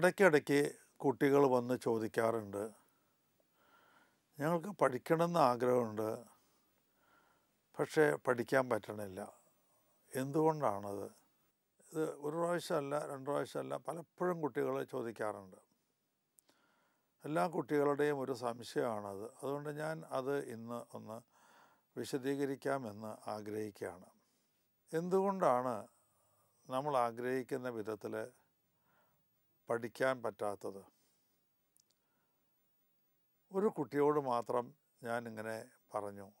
ഇടയ്ക്കിടയ്ക്ക് കുട്ടികൾ വന്ന് ചോദിക്കാറുണ്ട്. ഞങ്ങൾക്ക് പഠിക്കണമെന്ന് ആഗ്രഹമുണ്ട്. പക്ഷേ പഠിക്കാൻ പറ്റണില്ല. എന്തുകൊണ്ടാണത്? ഇത് ഒരു പ്രാവശ്യമല്ല രണ്ട് പ്രാവശ്യമല്ല പലപ്പോഴും കുട്ടികൾ ചോദിക്കാറുണ്ട്. എല്ലാ കുട്ടികളുടെയും ഒരു സംശയമാണത്. അതുകൊണ്ട് ഞാൻ അത് ഇന്ന് ഒന്ന് വിശദീകരിക്കാമെന്ന് ആഗ്രഹിക്കുകയാണ്. എന്തുകൊണ്ടാണ് നമ്മൾ ആഗ്രഹിക്കുന്ന വിധത്തിൽ പഠിക്കാൻ പറ്റാത്തത്. ഒരു കുട്ടിയോട് മാത്രം ഞാൻ ഇങ്ങനെ പറഞ്ഞു.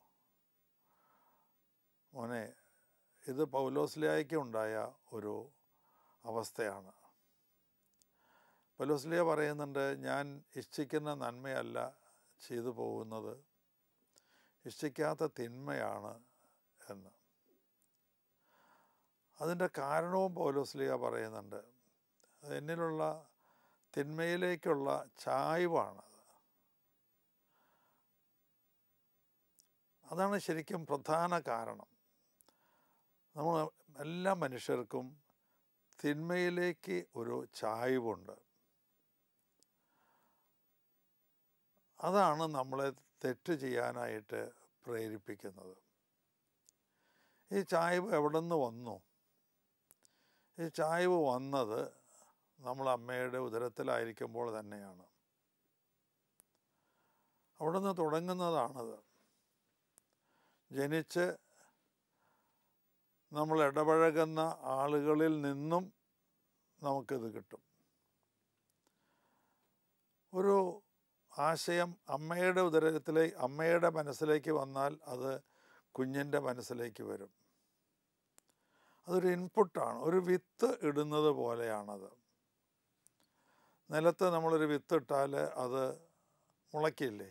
മോനെ ഇത് പൗലോസ്ലിയായ്ക്ക് ഉണ്ടായ ഒരു അവസ്ഥയാണ്. പൗലോസ്ലിയ പറയുന്നുണ്ട് ഞാൻ ഇച്ഛിക്കുന്ന നന്മയല്ല ചെയ്തു പോകുന്നത്. ഇഷ്ടിക്കാത്ത തിന്മയാണ് എന്ന്. അതിന്റെ കാരണവും പൗലോസ്ലിയ പറയുന്നുണ്ട്. എന്നിലുള്ള തിന്മയിലേക്കുള്ള ചായ്വാണത്. അതാണ് ശരിക്കും പ്രധാന കാരണം. നമ്മൾ എല്ലാ മനുഷ്യർക്കും തിന്മയിലേക്ക് ഒരു ചായ്വുണ്ട്. അതാണ് നമ്മളെ തെറ്റ് ചെയ്യാനായിട്ട് പ്രേരിപ്പിക്കുന്നത്. ഈ ചായ്വ് എവിടെ നിന്ന് വന്നു? ഈ ചായ്വ് വന്നത് നമ്മൾ അമ്മയുടെ ഉദരത്തിലായിരിക്കുമ്പോൾ തന്നെയാണ്. അവിടെ നിന്ന് തുടങ്ങുന്നതാണത്. ജനിച്ച് നമ്മൾ ഇടപഴകുന്ന ആളുകളിൽ നിന്നും നമുക്കിത് കിട്ടും. ഒരു ആശയം അമ്മയുടെ ഉദരത്തിലെ അമ്മയുടെ മനസ്സിലേക്ക് വന്നാൽ അത് കുഞ്ഞിന്റെ മനസ്സിലേക്ക് വരും. അതൊരു ഇൻപുട്ടാണ് ഒരു വിത്ത് ഇടുന്നത് പോലെയാണത്. നിലത്ത് നമ്മളൊരു വിത്തിട്ടാൽ അത് മുളയ്ക്കില്ലേ?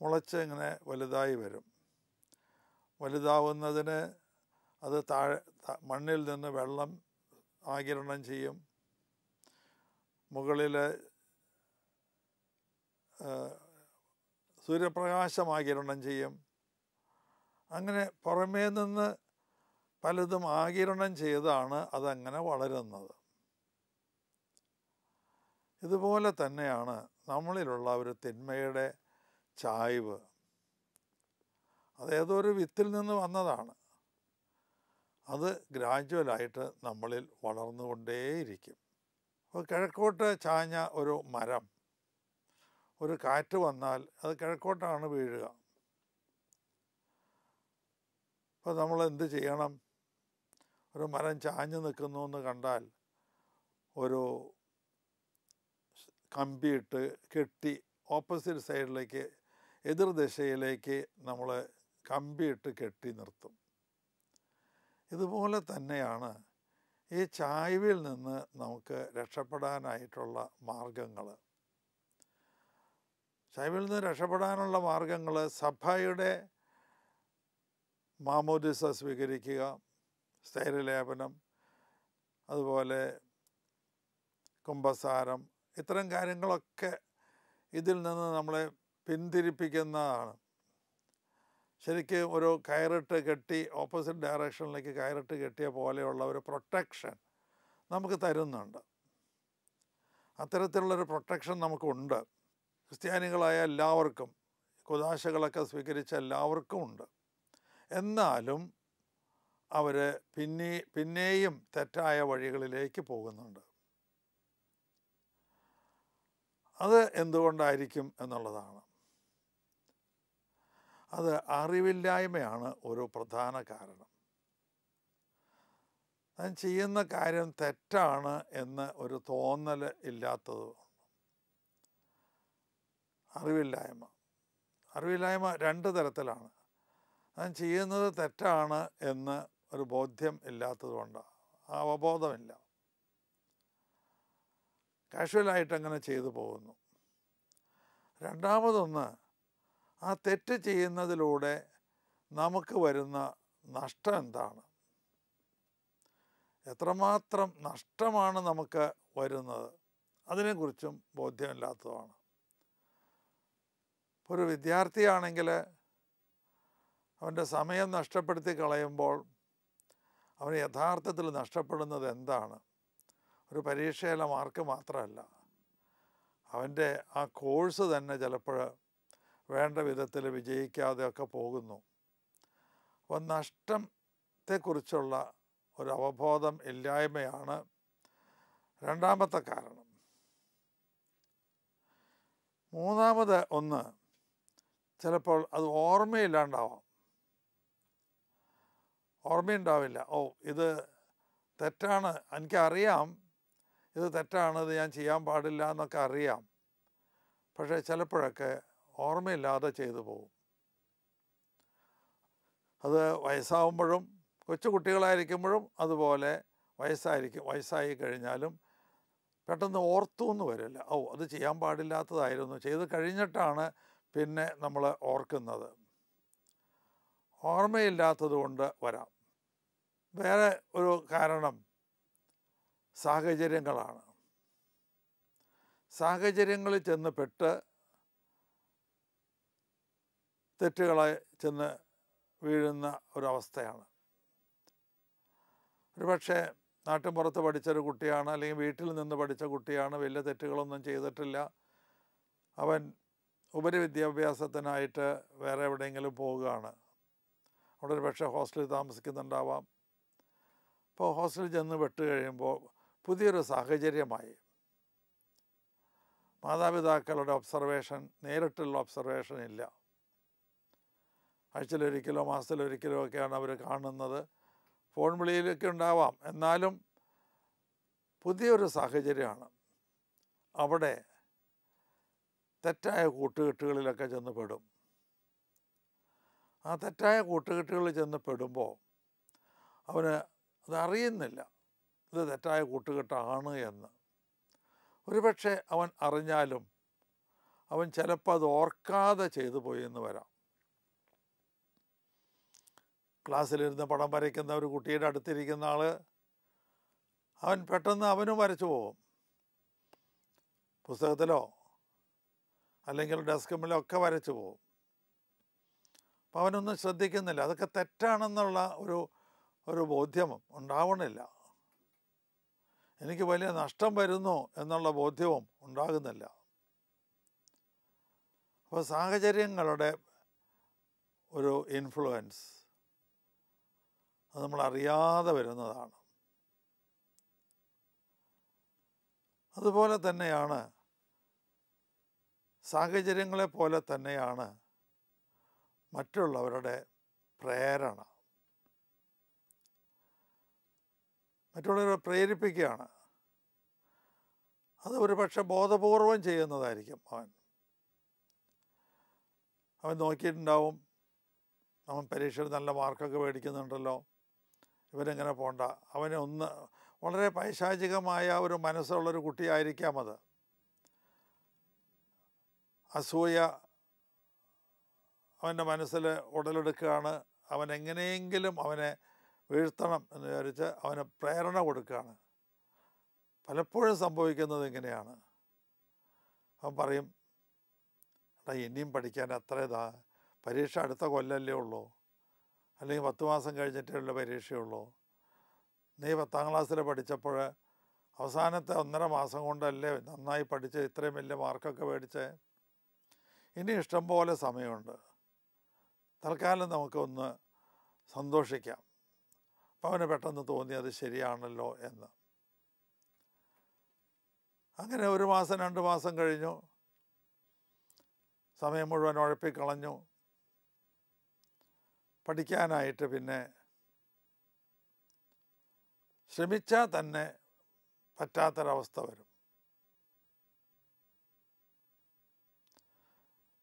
മുളച്ച് ഇങ്ങനെ വലുതായി വരും. വലുതാവുന്നതിന് അത് താഴെ മണ്ണിൽ നിന്ന് വെള്ളം ആകിരണം ചെയ്യും. മുകളിൽ സൂര്യപ്രകാശം ആകിരണം ചെയ്യും. അങ്ങനെ പുറമേ നിന്ന് പലതും ആകിരണം ചെയ്താണ് അതങ്ങനെ വളരുന്നത്. ഇതുപോലെ തന്നെയാണ് നമ്മളിലുള്ള ഒരു തിന്മയുടെ ചായ്വ്. അത് ഏതൊരു വിത്തിൽ നിന്ന് വന്നതാണ്. അത് ഗ്രാജുവലായിട്ട് നമ്മളിൽ വളർന്നുകൊണ്ടേയിരിക്കും. അപ്പോൾ കിഴക്കോട്ട് ചാഞ്ഞ ഒരു മരം ഒരു കാറ്റ് വന്നാൽ അത് കിഴക്കോട്ടാണ് വീഴുക. അപ്പോൾ നമ്മൾ എന്ത് ചെയ്യണം? ഒരു മരം ചാഞ്ഞു നിൽക്കുന്നു എന്ന് കണ്ടാൽ ഒരു കമ്പിയിട്ട് കെട്ടി ഓപ്പോസിറ്റ് സൈഡിലേക്ക് എതിർദിശയിലേക്ക് നമ്മൾ കമ്പിയിട്ട് കെട്ടി നിർത്തും. ഇതുപോലെ തന്നെയാണ് ഈ ചായ്വിൽ നിന്ന് നമുക്ക് രക്ഷപ്പെടാനായിട്ടുള്ള മാർഗങ്ങൾ ചായ്വിൽ നിന്ന് രക്ഷപ്പെടാനുള്ള മാർഗങ്ങൾ സഭയുടെ മാമോദിസ സ്വീകരിക്കുക സ്ഥൈര്യലേപനം അതുപോലെ കുംഭസാരം ഇത്തരം കാര്യങ്ങളൊക്കെ ഇതിൽ നിന്ന് നമ്മളെ പിന്തിരിപ്പിക്കുന്നതാണ്. ശരിക്കും ഒരു കയറിട്ട് കെട്ടി ഓപ്പോസിറ്റ് ഡയറക്ഷനിലേക്ക് കയറിട്ട് കെട്ടിയ പോലെയുള്ള ഒരു പ്രൊട്ടക്ഷൻ നമുക്ക് തരുന്നുണ്ട്. അത്തരത്തിലുള്ളൊരു പ്രൊട്ടക്ഷൻ നമുക്കുണ്ട്. ക്രിസ്ത്യാനികളായ എല്ലാവർക്കും കുതാശകളൊക്കെ സ്വീകരിച്ച എല്ലാവർക്കും ഉണ്ട്. എന്നാലും അവർ പിന്നെ പിന്നെയും തെറ്റായ വഴികളിലേക്ക് പോകുന്നുണ്ട്. അത് എന്തുകൊണ്ടായിരിക്കും എന്നുള്ളതാണ്. അത് അറിവില്ലായ്മയാണ് ഒരു പ്രധാന കാരണം. ഞാൻ ചെയ്യുന്ന കാര്യം തെറ്റാണ് എന്ന് ഒരു തോന്നൽ ഇല്ലാത്തത് അറിവില്ലായ്മ. അറിവില്ലായ്മ രണ്ട് തരത്തിലാണ്. ഞാൻ ചെയ്യുന്നത് തെറ്റാണ് എന്ന് ഒരു ബോധ്യം ഇല്ലാത്തതുകൊണ്ടാണ് അവബോധമില്ല. കാഷ്വലായിട്ട് അങ്ങനെ ചെയ്തു പോകുന്നു. രണ്ടാമതൊന്ന് ആ തെറ്റ് ചെയ്യുന്നതിലൂടെ നമുക്ക് വരുന്ന നഷ്ടം എന്താണ്? എത്രമാത്രം നഷ്ടമാണ് നമുക്ക് വരുന്നത്? അതിനെക്കുറിച്ചും ബോധ്യമില്ലാത്തതാണ്. ഒരു വിദ്യാർത്ഥിയാണെങ്കിൽ അവന്റെ സമയം നഷ്ടപ്പെടുത്തി കളയുമ്പോൾ അവന് യഥാർത്ഥത്തിൽ നഷ്ടപ്പെടുന്നത് എന്താണ്? ഒരു പരീക്ഷയിലെ മാർക്ക് മാത്രമല്ല. അവന്റെ ആ കോഴ്സ് തന്നെ ചിലപ്പോൾ വേണ്ട വിധത്തിൽ വിജയിക്കാതെയൊക്കെ പോകുന്നു. അപ്പോൾ നഷ്ടത്തെക്കുറിച്ചുള്ള ഒരു അവബോധം ഇല്ലായ്മയാണ് രണ്ടാമത്തെ കാരണം. മൂന്നാമത് ഒന്ന് ചിലപ്പോൾ അത് ഓർമ്മയില്ലാണ്ടാവാം. ഓർമ്മയുണ്ടാവില്ല. ഓ ഇത് തെറ്റാണ്. എനിക്കറിയാം. ഇത് തെറ്റാണ് ഇത് ഞാൻ ചെയ്യാൻ പാടില്ല എന്നൊക്കെ അറിയാം. പക്ഷേ ചിലപ്പോഴൊക്കെ ഓർമ്മയില്ലാതെ ചെയ്തു പോകും അത് വയസ്സാവുമ്പോഴും കൊച്ചു കുട്ടികളായിരിക്കുമ്പോഴും അതുപോലെ വയസ്സായിരിക്കും വയസ്സായി കഴിഞ്ഞാലും പെട്ടെന്ന് ഓർത്തു എന്ന് വരില്ല. ഓ അത് ചെയ്യാൻ പാടില്ലാത്തതായിരുന്നു. ചെയ്ത് കഴിഞ്ഞിട്ടാണ് പിന്നെ നമ്മൾ ഓർക്കുന്നത്. ഓർമ്മയില്ലാത്തത് കൊണ്ട് വരാം. വേറെ ഒരു കാരണം സാഹചര്യങ്ങളാണ്. സാഹചര്യങ്ങളിൽ ചെന്ന് പെട്ട് തെറ്റുകളെ ചെന്ന് വീഴുന്ന ഒരവസ്ഥയാണ്. ഒരുപക്ഷെ നാട്ടിൻപുറത്ത് പഠിച്ചൊരു കുട്ടിയാണ് അല്ലെങ്കിൽ വീട്ടിൽ നിന്ന് പഠിച്ച കുട്ടിയാണ് വലിയ തെറ്റുകളൊന്നും ചെയ്തിട്ടില്ല. അവൻ ഉപരി വിദ്യാഭ്യാസത്തിനായിട്ട് വേറെ എവിടെയെങ്കിലും പോവുകയാണ്. അവിടെ ഒരു പക്ഷേ ഹോസ്റ്റലിൽ താമസിക്കുന്നുണ്ടാവാം. അപ്പോൾ ഹോസ്റ്റലിൽ ചെന്ന് പെട്ട് കഴിയുമ്പോൾ പുതിയൊരു സാഹചര്യമായി. മാതാപിതാക്കളുടെ ഒബ്സർവേഷൻ നേരിട്ടുള്ള ഒബ്സർവേഷൻ ഇല്ല. ആഴ്ചയിലൊരിക്കലോ മാസത്തിലൊരിക്കലോ ഒക്കെയാണ് അവർ കാണുന്നത്. ഫോൺ വിളിയിലൊക്കെ ഉണ്ടാവാം. എന്നാലും പുതിയൊരു സാഹചര്യമാണ്. അവിടെ തെറ്റായ കൂട്ടുകെട്ടുകളിലൊക്കെ ചെന്ന് പെടും. ആ തെറ്റായ കൂട്ടുകെട്ടുകളിൽ ചെന്ന് പെടുമ്പോൾ അവന് അത് അറിയുന്നില്ല ഇത് തെറ്റായ കൂട്ടുകെട്ടാണ് എന്ന്. ഒരുപക്ഷെ അവൻ അറിഞ്ഞാലും അവൻ ചിലപ്പോൾ അത് ഓർക്കാതെ ചെയ്തു പോയി എന്ന് വരാം. ക്ലാസ്സിലിരുന്ന് പടം വരയ്ക്കുന്ന ഒരു കുട്ടിയുടെ അടുത്തിരിക്കുന്ന ആൾ അവൻ പെട്ടെന്ന് അവനും വരച്ചു പോകും. പുസ്തകത്തിലോ അല്ലെങ്കിൽ ഡെസ്കമ്മിലോ ഒക്കെ വരച്ചു പോകും. അപ്പം അവനൊന്നും ശ്രദ്ധിക്കുന്നില്ല. അതൊക്കെ തെറ്റാണെന്നുള്ള ഒരു ഒരു ബോധ്യം ഉണ്ടാവണില്ല. എനിക്ക് വലിയ നഷ്ടം വരുന്നു എന്നുള്ള ബോധ്യവും ഉണ്ടാകുന്നില്ല. അപ്പോൾ സാഹചര്യങ്ങളുടെ ഒരു ഇൻഫ്ലുവൻസ് അത് നമ്മൾ അറിയാതെ വരുന്നതാണ്. അതുപോലെ തന്നെയാണ് സാഹചര്യങ്ങളെ പോലെ തന്നെയാണ് മറ്റുള്ളവരുടെ പ്രേരണ. മറ്റുള്ളവരെ പ്രേരിപ്പിക്കുകയാണ്. അത് ഒരു പക്ഷെ ബോധപൂർവം ചെയ്യുന്നതായിരിക്കും അവൻ. അവൻ നോക്കിയിട്ടുണ്ടാവും അവൻ പരീക്ഷയിൽ നല്ല മാർക്കൊക്കെ മേടിക്കുന്നുണ്ടല്ലോ ഇവരെങ്ങനെ പോണ്ട. അവനെ ഒന്ന് വളരെ പൈശാചികമായ ഒരു മനസ്സുള്ളൊരു കുട്ടിയായിരിക്കാം അത്. അസൂയ അവന്റെ മനസ്സിൽ ഉടലെടുക്കുകയാണ്. അവൻ എങ്ങനെയെങ്കിലും അവനെ വീഴ്ത്തണം എന്ന് വിചാരിച്ച് അവന് പ്രേരണ കൊടുക്കുകയാണ്. പലപ്പോഴും സംഭവിക്കുന്നത് ഇങ്ങനെയാണ്. അവൻ പറയും എടാ ഇനിയും പഠിക്കാൻ അത്ര ഇതാ പരീക്ഷ അടുത്ത കൊല്ലല്ലേ ഉള്ളൂ. അല്ലെങ്കിൽ പത്ത് മാസം കഴിഞ്ഞിട്ടേ ഉള്ള പരീക്ഷയുള്ളൂ നീ പത്താം ക്ലാസ്സിൽ പഠിച്ചപ്പോൾ അവസാനത്തെ ഒന്നര മാസം കൊണ്ടല്ലേ നന്നായി പഠിച്ച് ഇത്രയും വലിയ മാർക്കൊക്കെ മേടിച്ച്? ഇനി ഇഷ്ടം പോലെ സമയമുണ്ട്. തൽക്കാലം നമുക്കൊന്ന് സന്തോഷിക്കാം. അവന് പെട്ടെന്ന് തോന്നി അത് ശരിയാണല്ലോ എന്ന്. അങ്ങനെ ഒരു മാസം രണ്ട് മാസം കഴിഞ്ഞു. സമയം മുഴുവൻ ഉഴപ്പിക്കളഞ്ഞു. പഠിക്കാനായിട്ട് പിന്നെ ശ്രമിച്ചാൽ തന്നെ പറ്റാത്തൊരവസ്ഥ വരും.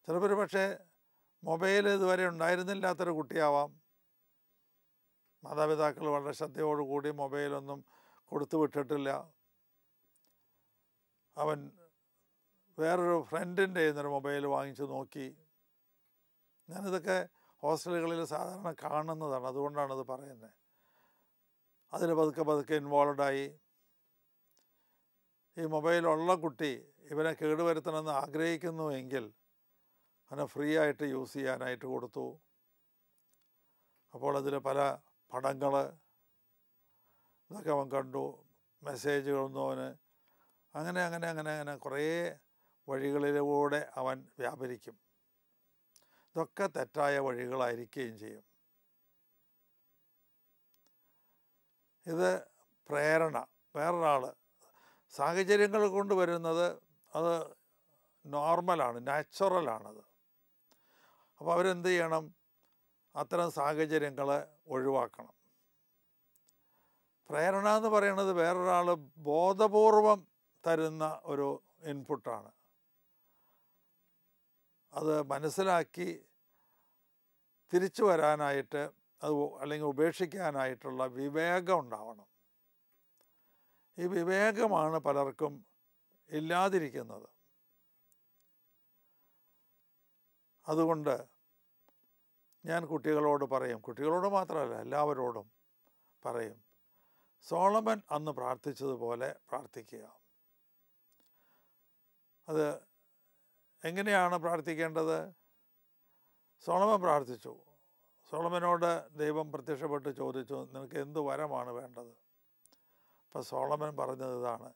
ചിലപ്പോൾ പക്ഷേ മൊബൈൽ ഇതുവരെ ഉണ്ടായിരുന്നില്ലാത്തൊരു കുട്ടിയാവാം. മാതാപിതാക്കൾ വളരെ ശ്രദ്ധയോടുകൂടി മൊബൈലൊന്നും കൊടുത്തു വിട്ടിട്ടില്ല. അവൻ വേറൊരു ഫ്രണ്ടിന്റെ നിന്നൊരു മൊബൈൽ വാങ്ങിച്ചു നോക്കി. ഞാനിതൊക്കെ ഹോസ്റ്റലുകളിൽ സാധാരണ കാണുന്നതാണ് അതുകൊണ്ടാണ് പറയുന്നത്. അതിൽ പതുക്കെ പതുക്കെ ഇൻവോൾവായി ഈ മൊബൈലുള്ള കുട്ടി ഇവനെ കേടുവരുത്തണമെന്ന് ആഗ്രഹിക്കുന്നുവെങ്കിൽ അവനെ ഫ്രീ ആയിട്ട് യൂസ് ചെയ്യാനായിട്ട് കൊടുത്തു. അപ്പോൾ അതിൽ പല പടങ്ങൾ ഇതൊക്കെ അവൻ കണ്ടു മെസ്സേജുകളൊന്നും അവന്. അങ്ങനെ അങ്ങനെ അങ്ങനെ അങ്ങനെ കുറേ വഴികളിലൂടെ അവൻ വ്യാപരിക്കും. ഇതൊക്കെ തെറ്റായ വഴികളായിരിക്കുകയും ചെയ്യും. ഇത് പ്രേരണ. വേറൊരാൾ സാഹചര്യങ്ങൾ കൊണ്ട് വരുന്നത് അത് നോർമലാണ് നാച്ചുറലാണത് അപ്പോൾ അവരെന്ത് ചെയ്യണം? അത്തരം സാഹചര്യങ്ങൾ ഒഴിവാക്കണം. പ്രേരണ എന്ന് പറയുന്നത് വേറൊരാൾ ബോധപൂർവം തരുന്ന ഒരു ഇൻപുട്ടാണ്. അത് മനസ്സിലാക്കി തിരിച്ചു വരാനായിട്ട് അത് അല്ലെങ്കിൽ ഉപേക്ഷിക്കാനായിട്ടുള്ള വിവേകം ഉണ്ടാവണം. ഈ വിവേകമാണ് പലർക്കും ഇല്ലാതിരിക്കുന്നത്. അതുകൊണ്ട് ഞാൻ കുട്ടികളോട് പറയും. കുട്ടികളോട് മാത്രമല്ല എല്ലാവരോടും പറയും. സോളമൻ അന്ന് പ്രാർത്ഥിച്ചതുപോലെ പ്രാർത്ഥിക്കുക. അത് എങ്ങനെയാണ് പ്രാർത്ഥിക്കേണ്ടത്? സോളമൻ പ്രാർത്ഥിച്ചു. സോളമനോട് ദൈവം പ്രത്യക്ഷപ്പെട്ട് ചോദിച്ചു നിനക്ക് എന്ത് വരമാണ് വേണ്ടത്? അപ്പം സോളമൻ പറഞ്ഞത് ഇതാണ്.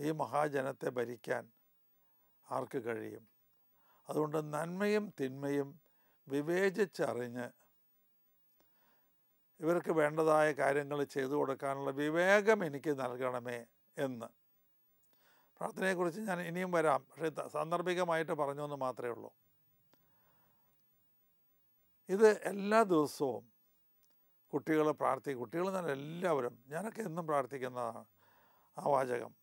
ഈ മഹാജനത്തെ ഭരിക്കാൻ ആർക്ക് കഴിയും? അതുകൊണ്ട് നന്മയും തിന്മയും വിവേചിച്ചറിഞ്ഞ് ഇവർക്ക് വേണ്ടതായ കാര്യങ്ങൾ ചെയ്തു കൊടുക്കാനുള്ള വിവേകം എനിക്ക് നൽകണമേ എന്ന്. പ്രാർത്ഥനയെക്കുറിച്ച് ഞാൻ ഇനിയും വരാം. പക്ഷേ സാന്ദർഭികമായിട്ട് പറഞ്ഞു എന്ന് മാത്രമേ ഉള്ളൂ. ഇത് എല്ലാ ദിവസവും കുട്ടികൾ പ്രാർത്ഥിക്കും കുട്ടികൾ എന്നാൽ എല്ലാവരും ഞാനൊക്കെ എന്നും പ്രാർത്ഥിക്കുന്നതാണ് ആ വാചകം.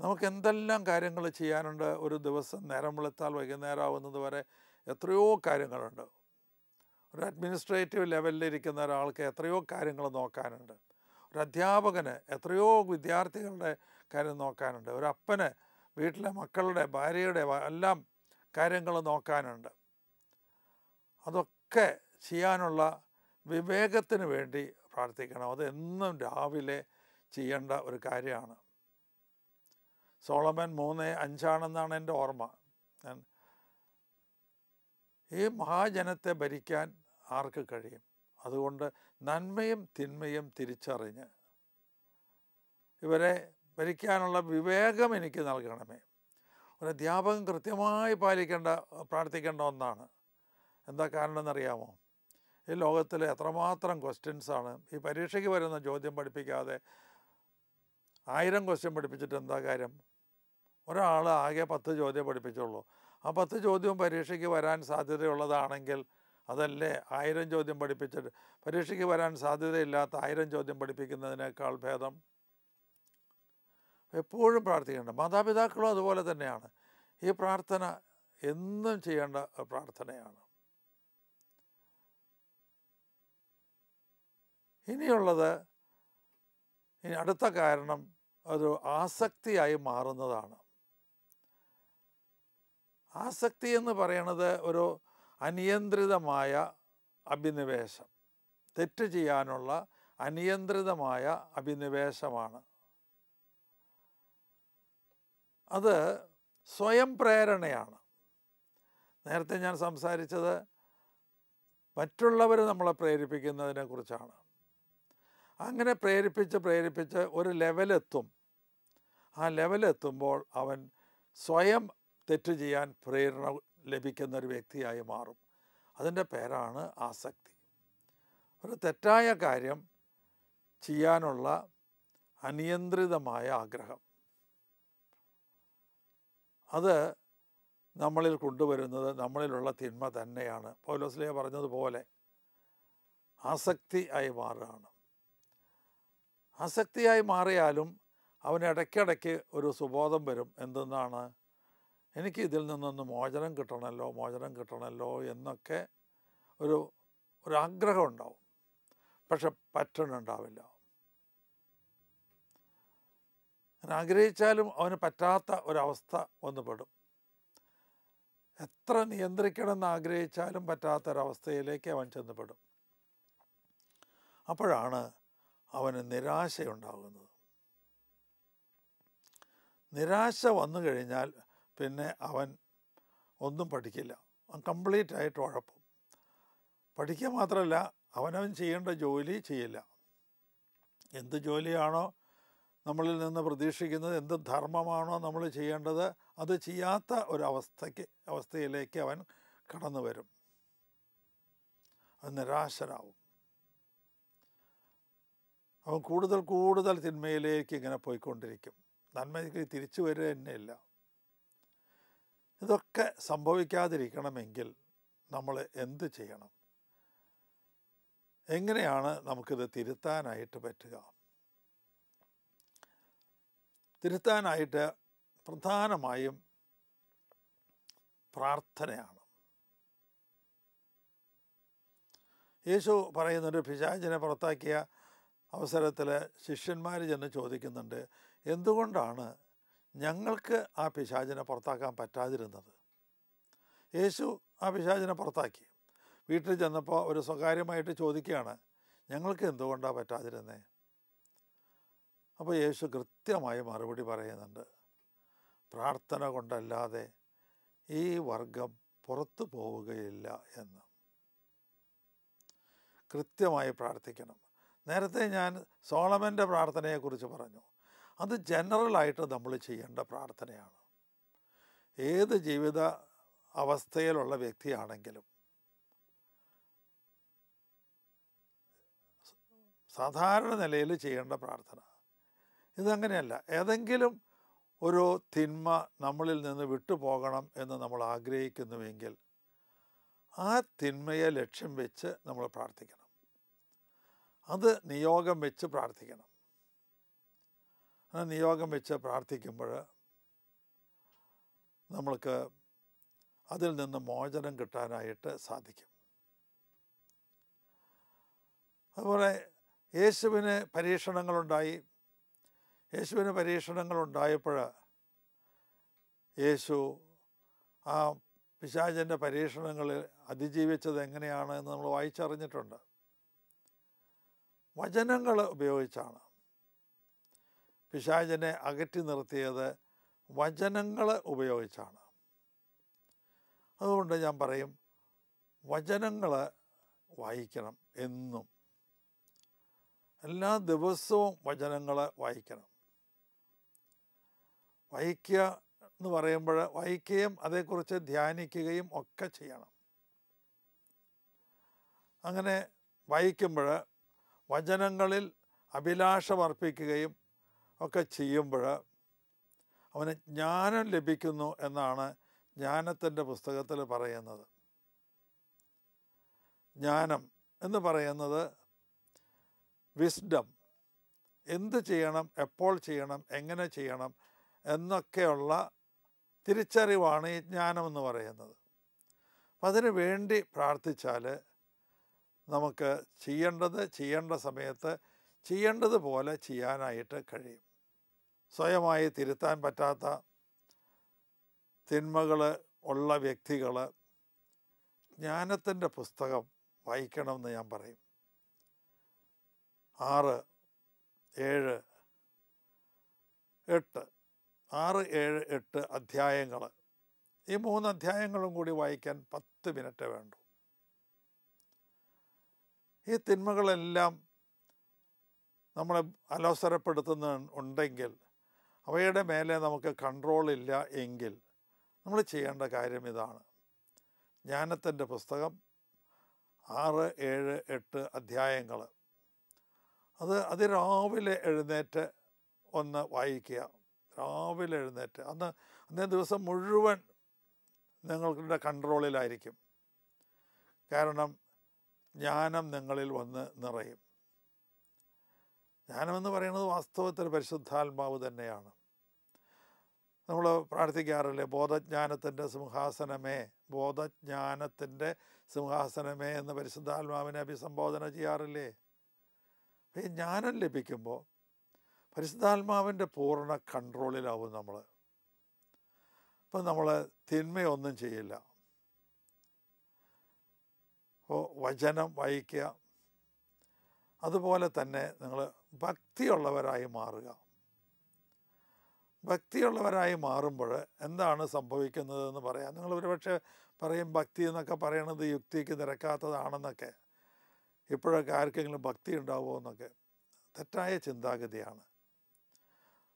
നമുക്ക് എന്തെല്ലാം കാര്യങ്ങൾ ചെയ്യാനുണ്ട്? ഒരു ദിവസം നേരം വെളുത്താൽ വൈകുന്നേരം ആവുന്നത് വരെ എത്രയോ കാര്യങ്ങളുണ്ട്. ഒരു അഡ്മിനിസ്ട്രേറ്റീവ് ലെവലിൽ ഇരിക്കുന്ന ഒരാൾക്ക് എത്രയോ കാര്യങ്ങൾ നോക്കാനുണ്ട്. ഒരു അധ്യാപകന് എത്രയോ വിദ്യാർത്ഥികളുടെ കാര്യം നോക്കാനുണ്ട്. ഒരു അപ്പന് വീട്ടിലെ മക്കളുടെ ഭാര്യയുടെ എല്ലാം കാര്യങ്ങൾ നോക്കാനുണ്ട്. അതൊക്കെ ചെയ്യാനുള്ള വിവേകത്തിന് വേണ്ടി പ്രാർത്ഥിക്കണം. അത് എന്നും രാവിലെ ചെയ്യേണ്ട ഒരു കാര്യമാണ്. സോളമൻ മൂന്ന് അഞ്ചാണെന്നാണ് എന്റെ ഓർമ്മ. ഞാൻ ഈ മഹാജനത്തെ ഭരിക്കാൻ ആർക്ക് കഴിയും? അതുകൊണ്ട് നന്മയും തിന്മയും തിരിച്ചറിഞ്ഞ് ഇവരെ ഭരിക്കാനുള്ള വിവേകം എനിക്ക് നൽകണമേ. ഒരു അധ്യാപകൻ കൃത്യമായി പാലിക്കേണ്ട പ്രാർത്ഥിക്കേണ്ട ഒന്നാണ്. എന്താ കാരണം എന്നറിയാമോ ഈ ലോകത്തിൽ എത്രമാത്രം ക്വസ്റ്റ്യൻസാണ്. ഈ പരീക്ഷയ്ക്ക് വരുന്ന ചോദ്യം പഠിപ്പിക്കാതെ ആയിരം ക്വസ്റ്റ്യൻ പഠിപ്പിച്ചിട്ട് എന്താ കാര്യം? ഒരാൾ ആകെ പത്ത് ചോദ്യം പഠിപ്പിച്ചുള്ളൂ. ആ പത്ത് ചോദ്യവും പരീക്ഷയ്ക്ക് വരാൻ സാധ്യതയുള്ളതാണെങ്കിൽ അതല്ലേ? ആയിരം ചോദ്യം പഠിപ്പിച്ചിട്ട് പരീക്ഷയ്ക്ക് വരാൻ സാധ്യതയില്ലാത്ത ആയിരം ചോദ്യം പഠിപ്പിക്കുന്നതിനേക്കാൾ ഭേദം? എപ്പോഴും പ്രാർത്ഥിക്കേണ്ട. മാതാപിതാക്കളും അതുപോലെ തന്നെയാണ്. ഈ പ്രാർത്ഥന എന്നും ചെയ്യേണ്ട പ്രാർത്ഥനയാണ്. ഇനിയുള്ളത് ഇനി അടുത്ത കാരണം ഒരു ആസക്തിയായി മാറുന്നതാണ്. ആസക്തി എന്ന് പറയണത് ഒരു അനിയന്ത്രിതമായ അഭിനിവേശം. തെറ്റ് ചെയ്യാനുള്ള അനിയന്ത്രിതമായ അഭിനിവേശമാണ്. അത് സ്വയം പ്രേരണയാണ്. നേരത്തെ ഞാൻ സംസാരിച്ചത് മറ്റുള്ളവർ നമ്മളെ പ്രേരിപ്പിക്കുന്നതിനെ കുറിച്ചാണ്. അങ്ങനെ പ്രേരിപ്പിച്ച് പ്രേരിപ്പിച്ച് ഒരു ലെവലെത്തും. ആ ലെവലെത്തുമ്പോൾ അവൻ സ്വയം തെറ്റ് ചെയ്യാൻ പ്രേരണ ലഭിക്കുന്ന ഒരു വ്യക്തിയായി മാറും. അതിന്റെ പേരാണ് ആസക്തി. ഒരു തെറ്റായ കാര്യം ചെയ്യാനുള്ള അനിയന്ത്രിതമായ ആഗ്രഹം. അത് നമ്മളിൽ കൊണ്ടുവരുന്നത് നമ്മളിലുള്ള തിന്മ തന്നെയാണ്. പൗലോസ്ലിയ പറഞ്ഞതുപോലെ ആസക്തി ആയി മാറുകയാണ്. ആസക്തിയായി മാറിയാലും അവന് ഇടയ്ക്കിടയ്ക്ക് ഒരു സുബോധം വരും. എന്തെന്നാണ്? എനിക്ക് ഇതിൽ നിന്നൊന്ന് മോചനം കിട്ടണമല്ലോ മോചനം കിട്ടണമല്ലോ എന്നൊക്കെ ഒരു ഒരാഗ്രഹം ഉണ്ടാവും. പക്ഷെ പറ്റണുണ്ടാവില്ല അങ്ങനെ ആഗ്രഹിച്ചാലും അവന് പറ്റാത്ത ഒരവസ്ഥ വന്നു പെടും. എത്ര നിയന്ത്രിക്കണമെന്ന് ആഗ്രഹിച്ചാലും പറ്റാത്തൊരവസ്ഥയിലേക്ക് അവൻ ചെന്നുപെടും അപ്പോഴാണ് അവന് നിരാശയുണ്ടാകുന്നത്. നിരാശ വന്നു കഴിഞ്ഞാൽ പിന്നെ അവൻ ഒന്നും പഠിക്കില്ല. അവൻ കംപ്ലീറ്റ് ആയിട്ട് ഉഴപ്പും. പഠിക്കുക മാത്രമല്ല അവനവൻ ചെയ്യേണ്ട ജോലി ചെയ്യില്ല. എന്ത് ജോലിയാണോ നമ്മളിൽ നിന്ന് പ്രതീക്ഷിക്കുന്നത് എന്ത് ധർമ്മമാണോ നമ്മൾ ചെയ്യേണ്ടത് അത് ചെയ്യാത്ത ഒരവസ്ഥയ്ക്ക് അവസ്ഥയിലേക്ക് അവൻ കടന്നു വരും. അത് നിരാശരാകും അവൻ കൂടുതൽ കൂടുതൽ തിന്മയിലേക്ക് ഇങ്ങനെ പോയിക്കൊണ്ടിരിക്കും. നന്മയ്ക്ക് തിരിച്ചു വരിക തന്നെയില്ല. ഇതൊക്കെ സംഭവിക്കാതിരിക്കണമെങ്കിൽ നമ്മൾ എന്ത് ചെയ്യണം? എങ്ങനെയാണ് നമുക്കിത് തിരുത്താനായിട്ട് പറ്റുക? തിരുത്താനായിട്ട് പ്രധാനമായും പ്രാർത്ഥനയാണ്. യേശു പറയുന്നൊരു പിശാചിനെ പുറത്താക്കിയ അവസരത്തിൽ ശിഷ്യന്മാർ ചെന്ന് ചോദിക്കുന്നുണ്ട് എന്തുകൊണ്ടാണ് ഞങ്ങൾക്ക് ആ പിശാചിനെ പുറത്താക്കാൻ പറ്റാതിരുന്നത്. യേശു ആ പിശാചിനെ പുറത്താക്കി. വീട്ടിൽ ചെന്നപ്പോൾ ഒരു സ്വകാര്യമായിട്ട് ചോദിക്കുകയാണ് ഞങ്ങൾക്ക് എന്തുകൊണ്ടാണ് പറ്റാതിരുന്നേ? അപ്പോൾ യേശു കൃത്യമായി മറുപടി പറയുന്നുണ്ട് പ്രാർത്ഥന കൊണ്ടല്ലാതെ ഈ വർഗം പുറത്തു പോവുകയില്ല എന്ന്. കൃത്യമായി പ്രാർത്ഥിക്കണം. നേരത്തെ ഞാൻ സോളമന്റെ പ്രാർത്ഥനയെക്കുറിച്ച് പറഞ്ഞു. അത് ജനറലായിട്ട് നമ്മൾ ചെയ്യേണ്ട പ്രാർത്ഥനയാണ്. ഏത് ജീവിത അവസ്ഥയിലുള്ള വ്യക്തിയാണെങ്കിലും സാധാരണ നിലയിൽ ചെയ്യേണ്ട പ്രാർത്ഥന. ഇതങ്ങനെയല്ല. ഏതെങ്കിലും ഒരു തിന്മ നമ്മളിൽ നിന്ന് വിട്ടുപോകണം എന്ന് നമ്മൾ ആഗ്രഹിക്കുന്നുവെങ്കിൽ ആ തിന്മയെ ലക്ഷ്യം വെച്ച് നമ്മൾ പ്രാർത്ഥിക്കണം. അത് നിയോഗം വെച്ച് പ്രാർത്ഥിക്കണം. ആ നിയോഗം വെച്ച് പ്രാർത്ഥിക്കുമ്പോൾ നമ്മൾക്ക് അതിൽ നിന്ന് മോചനം കിട്ടാനായിട്ട് സാധിക്കും. അതുപോലെ യേശുവിന് പരീക്ഷണങ്ങളുണ്ടായി. യേശുവിന് പരീക്ഷണങ്ങളുണ്ടായപ്പോൾ യേശു ആ പിശാചന്റെ പരീക്ഷണങ്ങളിൽ അതിജീവിച്ചത് എങ്ങനെയാണ് എന്ന് നമ്മൾ വായിച്ചറിഞ്ഞിട്ടുണ്ട്. വചനങ്ങൾ ഉപയോഗിച്ചാണ്. പിശാചനെ അകറ്റി നിർത്തിയത് വചനങ്ങൾ ഉപയോഗിച്ചാണ്. അതുകൊണ്ട് ഞാൻ പറയും വചനങ്ങൾ വായിക്കണം എന്നും. എല്ലാ ദിവസവും വചനങ്ങൾ വായിക്കണം. വായിക്കുക എന്ന് പറയുമ്പോൾ വായിക്കുകയും അതേക്കുറിച്ച് ധ്യാനിക്കുകയും ഒക്കെ ചെയ്യണം. അങ്ങനെ വായിക്കുമ്പോൾ വചനങ്ങളിൽ അഭിലാഷമർപ്പിക്കുകയും ഒക്കെ ചെയ്യുമ്പോൾ അവന് ജ്ഞാനം ലഭിക്കുന്നു എന്നാണ് ജ്ഞാനത്തിന്റെ പുസ്തകത്തിൽ പറയുന്നത്. ജ്ഞാനം എന്ന് പറയുന്നത് വിസ്ഡം എന്ത് ചെയ്യണം എപ്പോൾ ചെയ്യണം എങ്ങനെ ചെയ്യണം എന്നൊക്കെയുള്ള തിരിച്ചറിവാണ് ഈ ജ്ഞാനം എന്ന് പറയുന്നത്. അപ്പം അതിനു വേണ്ടി പ്രാർത്ഥിച്ചാൽ നമുക്ക് ചെയ്യേണ്ടത് ചെയ്യേണ്ട സമയത്ത് ചെയ്യേണ്ടതുപോലെ ചെയ്യാനായിട്ട് കഴിയും. സ്വയമായി തിരുത്താൻ പറ്റാത്ത തിന്മകൾ ഉള്ള വ്യക്തികൾ ജ്ഞാനത്തിന്റെ പുസ്തകം വായിക്കണമെന്ന് ഞാൻ പറയും. ആറ് ഏഴ് എട്ട് ആറ് ഏഴ് എട്ട് അധ്യായങ്ങൾ ഈ മൂന്ന് അധ്യായങ്ങളും കൂടി വായിക്കാൻ പത്ത് മിനിറ്റ് വേണ്ടു. ഈ തിന്മകളെല്ലാം നമ്മളെ അലോസരപ്പെടുത്തുന്ന ഉണ്ടെങ്കിൽ അവയുടെ മേലെ നമുക്ക് കൺട്രോൾ ഇല്ല എങ്കിൽ നമ്മൾ ചെയ്യേണ്ട കാര്യം ഇതാണ്. ജ്ഞാനത്തിന്റെ പുസ്തകം ആറ് ഏഴ് എട്ട് അധ്യായങ്ങൾ. അത് അതിരാവിലെ എഴുന്നേറ്റ് ഒന്ന് വായിക്കുക. രാവിലെ എഴുന്നേറ്റ്. അന്ന് അന്നേ ദിവസം മുഴുവൻ നിങ്ങളുടെ കൺട്രോളിലായിരിക്കും കാരണം ജ്ഞാനം നിങ്ങളിൽ വന്ന് നിറയും. ജ്ഞാനമെന്ന് പറയുന്നത് വാസ്തവത്തിൽ പരിശുദ്ധാത്മാവ് തന്നെയാണ്. നമ്മൾ പ്രാർത്ഥിക്കാറില്ലേ ബോധജ്ഞാനത്തിന്റെ സിംഹാസനമേ ബോധജ്ഞാനത്തിന്റെ സിംഹാസനമേ എന്ന് പരിശുദ്ധാത്മാവിനെ അഭിസംബോധന ചെയ്യാറില്ലേ? ഈ ജ്ഞാനം ലഭിക്കുമ്പോൾ പരിശുദ്ധാത്മാവിന്റെ പൂർണ കൺട്രോളിലാവും നമ്മൾ. അപ്പം നമ്മൾ തിന്മയൊന്നും ചെയ്യില്ല. അപ്പോൾ വചനം വായിക്കുക. അതുപോലെ തന്നെ നിങ്ങൾ ഭക്തിയുള്ളവരായി മാറുക. ഭക്തിയുള്ളവരായി മാറുമ്പോൾ എന്താണ് സംഭവിക്കുന്നതെന്ന് പറയാം. നിങ്ങൾ ഒരുപക്ഷെ പറയും ഭക്തി എന്നൊക്കെ പറയണത് യുക്തിക്ക് നിരക്കാത്തതാണെന്നൊക്കെ. ഇപ്പോഴൊക്കെ ആർക്കെങ്കിലും ഭക്തി ഉണ്ടാവുമോ എന്നൊക്കെ. തെറ്റായ ചിന്താഗതിയാണ്.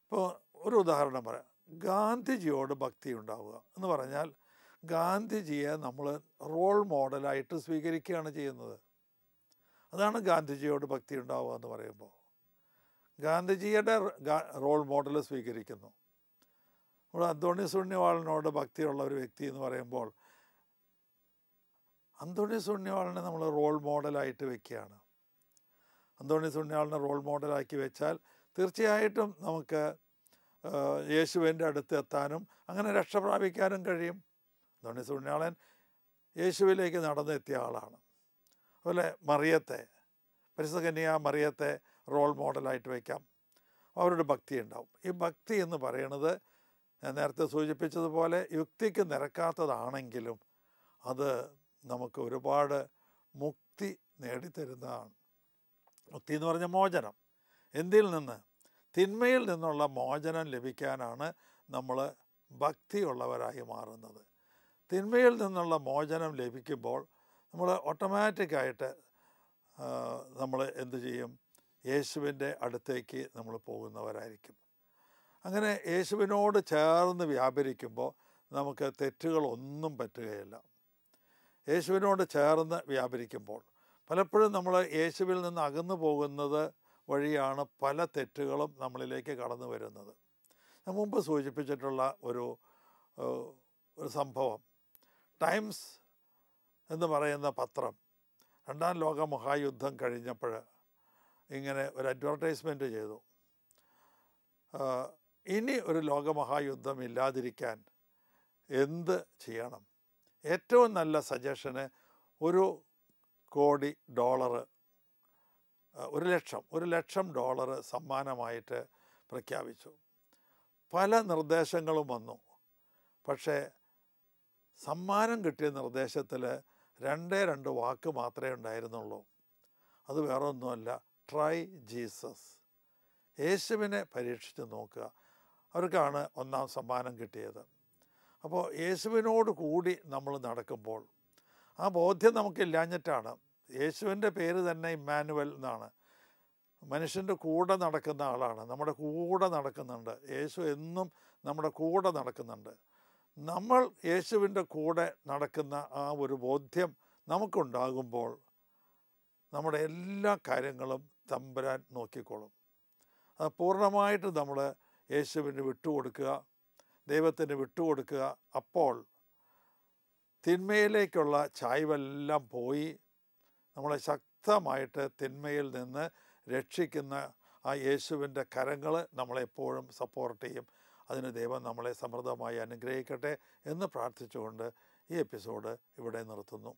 ഇപ്പോൾ ഒരു ഉദാഹരണം പറയാം. ഗാന്ധിജിയോട് ഭക്തി ഉണ്ടാവുക എന്ന് പറഞ്ഞാൽ ഗാന്ധിജിയെ നമ്മൾ റോൾ മോഡലായിട്ട് സ്വീകരിക്കുകയാണ് ചെയ്യുന്നത്. അതാണ് ഗാന്ധിജിയോട് ഭക്തി ഉണ്ടാവുക എന്ന് പറയുമ്പോൾ. ഗാന്ധിജിയുടെ റോൾ മോഡൽ സ്വീകരിക്കുന്നു. നമ്മൾ അന്തോണി സുണ്യവാളിനോട് ഭക്തിയുള്ള ഒരു വ്യക്തി എന്ന് പറയുമ്പോൾ അന്തോണി സുണ്യവാളിനെ നമ്മൾ റോൾ മോഡലായിട്ട് വെക്കുകയാണ്. അന്തോണി സുണ്യാളിനെ റോൾ മോഡലാക്കി വെച്ചാൽ തീർച്ചയായിട്ടും നമുക്ക് യേശുവിന്റെ അടുത്ത് എത്താനും അങ്ങനെ രക്ഷ പ്രാപിക്കാനും കഴിയും. അന്തോണി സുണ്യാളൻ യേശുവിലേക്ക് നടന്നെത്തിയ ആളാണ്. അതുപോലെ മറിയത്തെ പരിശുദ്ധ കന്യ മറിയത്തെ റോൾ മോഡലായിട്ട് വയ്ക്കാം അവരുടെ ഭക്തി ഉണ്ടാവും. ഈ ഭക്തി എന്ന് പറയുന്നത് ഞാൻ നേരത്തെ സൂചിപ്പിച്ചതുപോലെ യുക്തിക്ക് നിരക്കാത്തതാണെങ്കിലും അത് നമുക്ക് ഒരുപാട് മുക്തി നേടിത്തരുന്നതാണ്. മുക്തി എന്ന് പറഞ്ഞ മോചനം. എന്തിൽ നിന്ന്? തിന്മയിൽ നിന്നുള്ള മോചനം ലഭിക്കാനാണ് നമ്മൾ ഭക്തിയുള്ളവരായി മാറുന്നത്. തിന്മയിൽ നിന്നുള്ള മോചനം ലഭിക്കുമ്പോൾ നമ്മൾ ഓട്ടോമാറ്റിക്കായിട്ട് നമ്മൾ എന്തു ചെയ്യും? യേശുവിന്റെ അടുത്തേക്ക് നമ്മൾ പോകുന്നവരായിരിക്കും. അങ്ങനെ യേശുവിനോട് ചേർന്ന് വ്യാപരിക്കുമ്പോൾ നമുക്ക് തെറ്റുകളൊന്നും പറ്റുകയില്ല. യേശുവിനോട് ചേർന്ന് വ്യാപരിക്കുമ്പോൾ പലപ്പോഴും നമ്മൾ യേശുവിൽ നിന്ന് അകന്നു പോകുന്നത് വഴിയാണ് പല തെറ്റുകളും നമ്മളിലേക്ക് കടന്നു വരുന്നത്. ഞാൻ മുമ്പ് സൂചിപ്പിച്ചിട്ടുള്ള ഒരു ഒരു സംഭവം. ടൈംസ് എന്ന് പറയുന്ന പത്രം രണ്ടാം ലോക മഹായുദ്ധം കഴിഞ്ഞപ്പോൾ ഇങ്ങനെ ഒരു അഡ്വർടൈസ്മെന്റ് ചെയ്തു. ഇനി ഒരു ലോകമഹായുദ്ധം ഇല്ലാതിരിക്കാൻ എന്ത് ചെയ്യണം? ഏറ്റവും നല്ല സജഷന് ഒരു കോടി ഡോളറ് ഒരു ലക്ഷം ഒരു ലക്ഷം ഡോളർ സമ്മാനമായിട്ട് പ്രഖ്യാപിച്ചു. പല നിർദ്ദേശങ്ങളും വന്നു. പക്ഷേ സമ്മാനം കിട്ടിയ നിർദ്ദേശത്തിൽ രണ്ടേ രണ്ട് വാക്ക് മാത്രമേ ഉണ്ടായിരുന്നുള്ളൂ. അത് വേറെ ഒന്നുമല്ല ട്രൈ ജീസസ് യേശുവിനെ പരീക്ഷിച്ച് നോക്കുക. അവർക്കാണ് ഒന്നാം സമ്മാനം കിട്ടിയത്. അപ്പോൾ യേശുവിനോട് കൂടി നമ്മൾ നടക്കുമ്പോൾ ആ ബോധ്യം നമുക്കില്ലാഞ്ഞിട്ടാണ് യേശുവിന്റെ പേര് തന്നെ ഇമ്മാനുവൽ എന്നാണ്. മനുഷ്യന്റെ കൂടെ നടക്കുന്ന ആളാണ്. നമ്മുടെ കൂടെ നടക്കുന്നുണ്ട്. യേശു എന്നും നമ്മുടെ കൂടെ നടക്കുന്നുണ്ട്. നമ്മൾ യേശുവിന്റെ കൂടെ നടക്കുന്ന ആ ഒരു ബോധ്യം നമുക്കുണ്ടാകുമ്പോൾ നമ്മുടെ എല്ലാ കാര്യങ്ങളും തമ്പുരാൻ നോക്കിക്കോളും. അത് പൂർണമായിട്ട് നമ്മൾ യേശുവിന് വിട്ടുകൊടുക്കുക ദൈവത്തിന് വിട്ടുകൊടുക്കുക. അപ്പോൾ തിന്മയിലേക്കുള്ള ചായ്വെല്ലാം പോയി നമ്മളെ ശക്തമായിട്ട് തിന്മയിൽ നിന്ന് രക്ഷിക്കുന്ന ആ യേശുവിന്റെ കരങ്ങൾ നമ്മളെപ്പോഴും സപ്പോർട്ട് ചെയ്യും. അതിന് ദൈവം നമ്മളെ സമൃദ്ധമായി അനുഗ്രഹിക്കട്ടെ എന്ന് പ്രാർത്ഥിച്ചുകൊണ്ട് ഈ എപ്പിസോഡ് ഇവിടെ നിർത്തുന്നു.